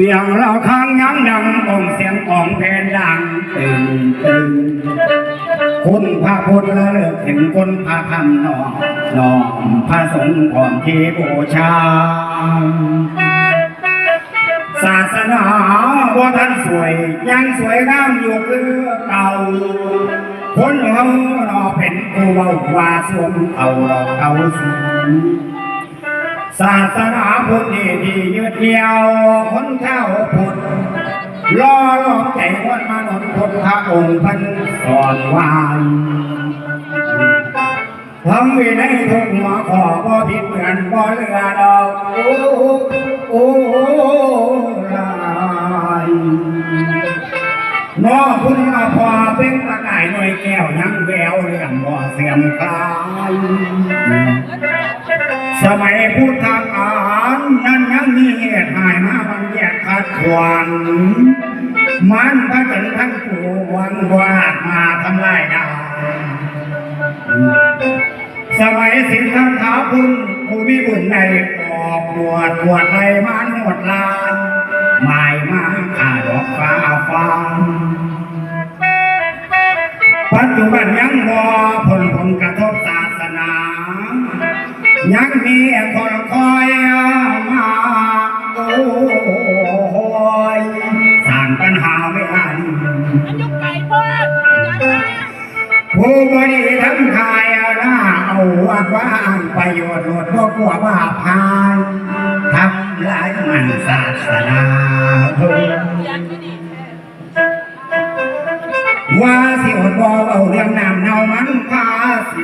สียงเราค้างยังดังองเสียงของแผ่นดังตึงตึงคุณพระพุทธระลึกถึงคุณพระธรรมนองนองพระสงฆ์ของที่บูชา ศาสนาว่าท่านสวยยังสวยงามอยู่คือเก่าคนเฮารอเป็นกูเบาว่าสวมเอาดอกเอาสูง ศาสนาพุทธนี่ดียืดเดียวคนเจ้าพุทธรอรอใจคนมนุษย์พุทธองค์พันสอนไว้ทำวินัยทุกหัวขอบ่ผิดเหมือนบ่เลือดอกโอ้โอ้ลายน้อคุณอาพอเป็นตะไก่หน่วยแก้วยังแวว เรื่องบ่เสื่อมคลายสมัยพุทธกาลนั้นยังมีเหตุหายมาบางแยกขัดขวางมันพระจันทั้งปวงวาดมาทำลายดาวสมัยสิทธัตถะคุณผู้มีบุญในออกบวชบวชไรมันหมดลาน จุบันยังบ่ผลผลกระทบศาสนา ยังมีคนคอยมาโอ้ยสร้างปัญหาไว้ให้ผู้บริทั้งกายหน้าเอาวัดว่างประโยชน์หลดบ่กลัวว่าพานทำลายมันศาสนาเพิ่นอย ว่าสิอดบ่เอาเรื่องน้ำเน่ามันพาสิ